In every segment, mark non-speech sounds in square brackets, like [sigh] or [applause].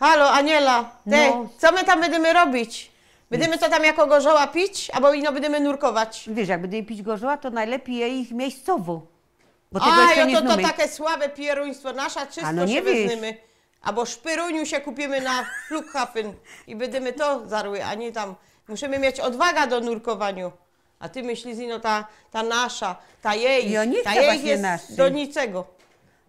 Halo, Aniela, ty, No. co my tam będziemy robić? Będziemy to tam jako gorzoła pić, albo ino będziemy nurkować? Wiesz, jak będziemy pić gorzoła, to najlepiej je ich miejscowo. Bo tego A, jeszcze jo, nie to, to znamy. takie słabe pieruństwo, nasza czysto A no nie się wiesz. Albo szpyruniu się kupimy na Flughafen i będziemy to zarły, a nie tam. Musimy mieć odwaga do nurkowaniu. A ty myślisz, no ta, ta nasza, ta jej, nie ta jej właśnie jest naszej. do niczego.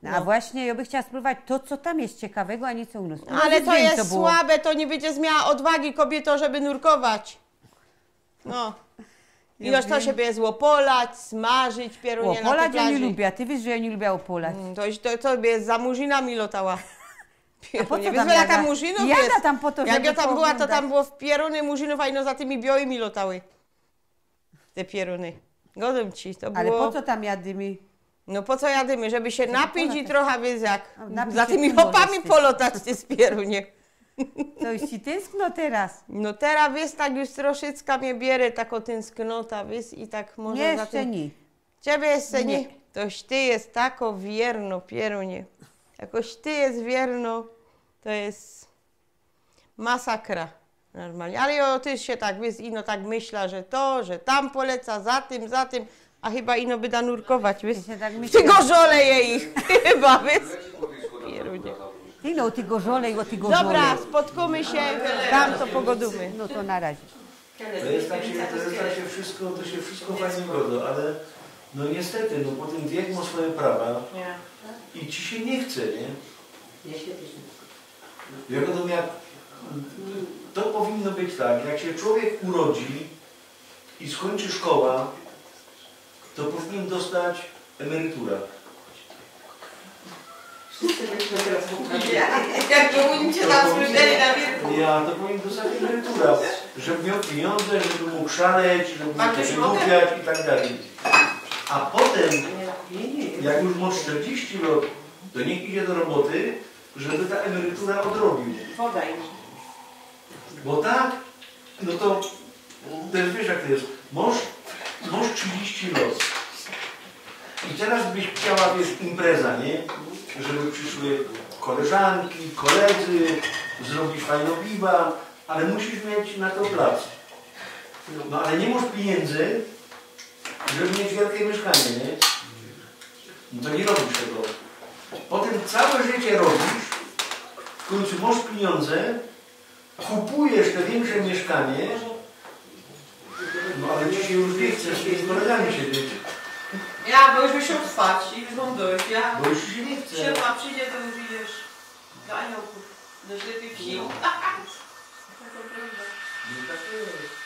No, A właśnie, ja bym chciała spróbować to, co tam jest ciekawego, a nie co u nas. Nas Ale to wiem, jest było. słabe, to nie będziesz miała odwagi kobieto, żeby nurkować. No. Iloż to się będzie złopolać, smażyć, pierunie na tej Opolać ja nie lubię, a ty wiesz, że ja nie lubię opolać. Mm, To, to, to by za murzynami lotała. po co Pierunie. Wiesz, jaka murzynów Jada jest? tam po to, Jak ja tam była, to tam było w pieruny murzynów, a ino za tymi białymi lotały. Te pieruny. Godzę ci, to Ale było... po co tam jadymy? No po co jadymy? Żeby się napić i trochę, wiesz jak, za tymi hopami jeszcze. polotać ty z pierunie. Coś [laughs] ci tęskno teraz. No teraz, wiesz, tak już troszeczkę mnie bierze taka tęsknota, wiesz, i tak może Nie, za jeszcze tym... nie. Ciebie jeszcze nie. Nie. Toś ty jest tako wierno, pierunie. Jakoś ty jest wierno, to jest masakra normalnie. Ale jo, ty się tak, wiesz, ino tak myśla, że to, że tam poleca, za tym, za tym, a chyba ino by da nurkować, wiesz. Ty się tak. Ty gorzole jej, [laughs] chyba, wiesz. Pierunie. Ty no, ty gorzole i o ty gorzole. Dobra, spotkamy się, tam to pogodumy. No to na razie. To jest tak się, to jest tak się wszystko, to się wszystko fajnie godzi, ale no niestety, no po tym wiek ma swoje prawa i ci się nie chce, nie? Wiadomo jak, to powinno być tak, jak się człowiek urodzi i skończy szkoła, to powinien dostać emeryturę. Jak to unicie tam słyszeli na wierchu. Ja to powinien dostać emeryturę, żeby miał pieniądze, żeby mógł szaleć, żeby mógł się mogę? wygłupiać i tak dalej. A potem, jak już ma 40 lat, to niech idzie do roboty, żeby ta emerytura odrobił. Woda im. Bo tak, no to, to jest, wiesz jak to jest, masz, masz 30 lat. I teraz byś chciała, wiesz, impreza, nie? Żeby przyszły koleżanki, koledzy, zrobić fajną piwa, ale musisz mieć na to plac. No ale nie masz pieniędzy, żeby mieć wielkie mieszkanie, nie? No to nie robisz tego. Potem całe życie robisz, w końcu masz pieniądze, kupujesz te większe mieszkanie, no się już nie chce z tymi kolegami siedzieć, Ja, bo już musiał spać i już mam dość. Ja, bo już się nie chce. szefa przyjdzie, to już idziesz do aniołków, do ślepych sił. No [laughs] tak jest.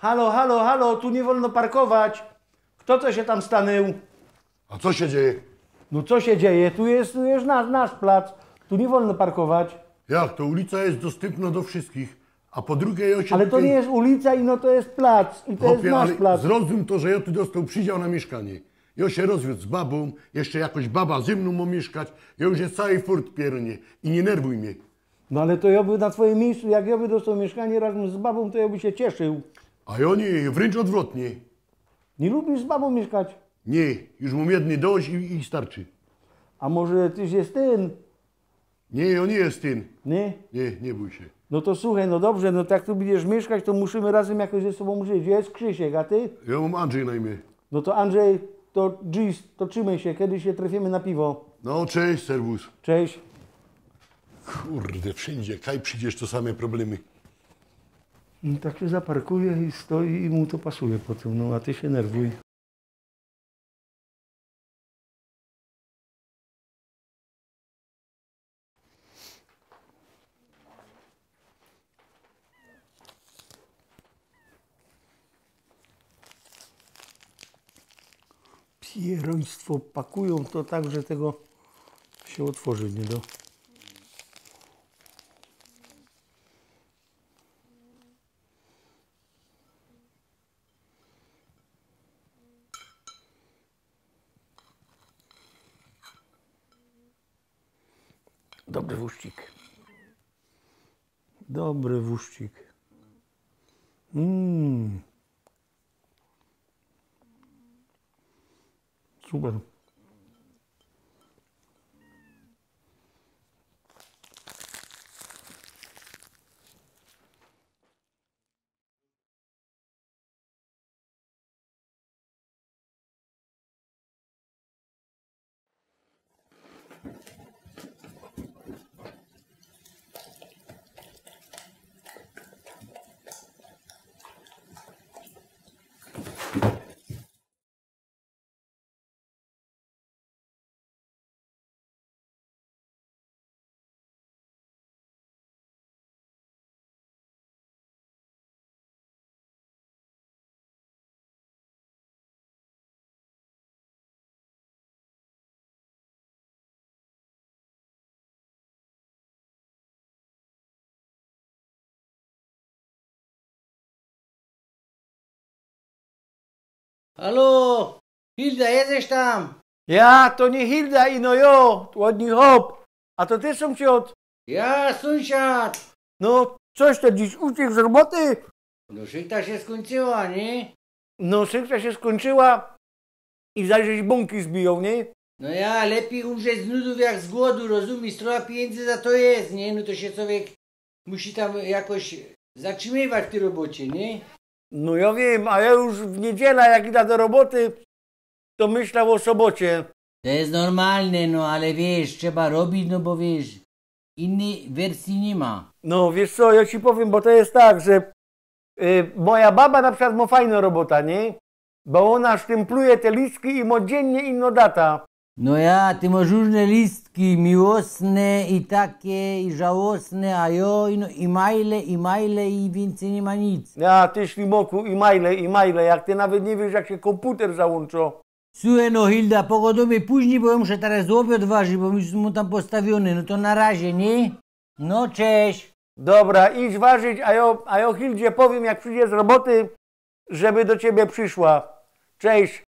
Halo, halo, halo, tu nie wolno parkować. Kto to się tam stanął? A co się dzieje? No co się dzieje? Tu jest, tu jest nasz, nasz plac. Tu nie wolno parkować. Jak to ulica jest dostępna do wszystkich, a po drugie ja się Ale to nie jest ulica i no to jest plac. I to jest nasz ale plac. Zrozum to, że ja tu dostał przydział na mieszkanie. Ja się rozwiódł z babą, jeszcze jakoś baba ze mną ma mieszkać. Ja już jest cały furt piernie i nie nerwuj mnie. No ale to ja by na twoim miejscu, jak ja by dostał mieszkanie razem z babą, to ja by się cieszył. A ja nie, wręcz odwrotnie. Nie lubisz z babą mieszkać? Nie, już mam jedny dość i, i starczy. A może tyś jest ten? Nie, ja nie jest ten. Nie? Nie, nie bój się. No to słuchaj, no dobrze, no tak tu będziesz mieszkać, to musimy razem jakoś ze sobą żyć. Jest Krzysiek, a ty? Ja mam Andrzej na imię. No to Andrzej, to Gis, to trzymaj się, kiedyś się trafimy na piwo. No cześć, serwus. Cześć. Kurde, wszędzie, kaj przyjdziesz, to same problemy. I tak się zaparkuje i stoi i mu to pasuje potem, no a ty się nerwuj. Pieroństwo pakują to tak, że tego się otworzyć nie da. Dobry wuścik. Dobry wuścik. Mmm. Super. Halo, Hilda, jesteś tam? Ja, to nie Hilda i no jo, ładnie hop. A to ty są cię od... Ja, sąsiad. No, coś to dziś uciekł z roboty? No szyta się skończyła, nie? No, szybka się skończyła i zajrzeć bąki zbiją, nie? No ja, lepiej umrzeć z nudów jak z głodu, rozumiesz? Trochę pieniędzy za to jest, nie? No to się człowiek musi tam jakoś zatrzymywać w tej robocie, nie? No ja wiem, a ja już w niedzielę jak idę do roboty, to myślał o sobocie. To jest normalne, no ale wiesz, trzeba robić, no bo wiesz, innej wersji nie ma. No wiesz co, ja ci powiem, bo to jest tak, że y, moja baba na przykład ma fajną robota, nie? Bo ona sztempluje te listki i ma dziennie inna data. No ja, ty masz różne listki, miłosne i takie, i żałosne, a jo, i, no, i maile, i maile, i więcej nie ma nic. Ja, ty ślimoku i maile, i maile, jak ty nawet nie wiesz, jak się komputer załącza. Słuchaj no Hilda, pogodowie później, bo ja muszę teraz złopie odważyć, bo już mu tam postawiony, no to na razie, nie? No cześć. Dobra, idź ważyć, a ja, a ja Hildzie powiem, jak przyjdzie z roboty, żeby do ciebie przyszła. Cześć.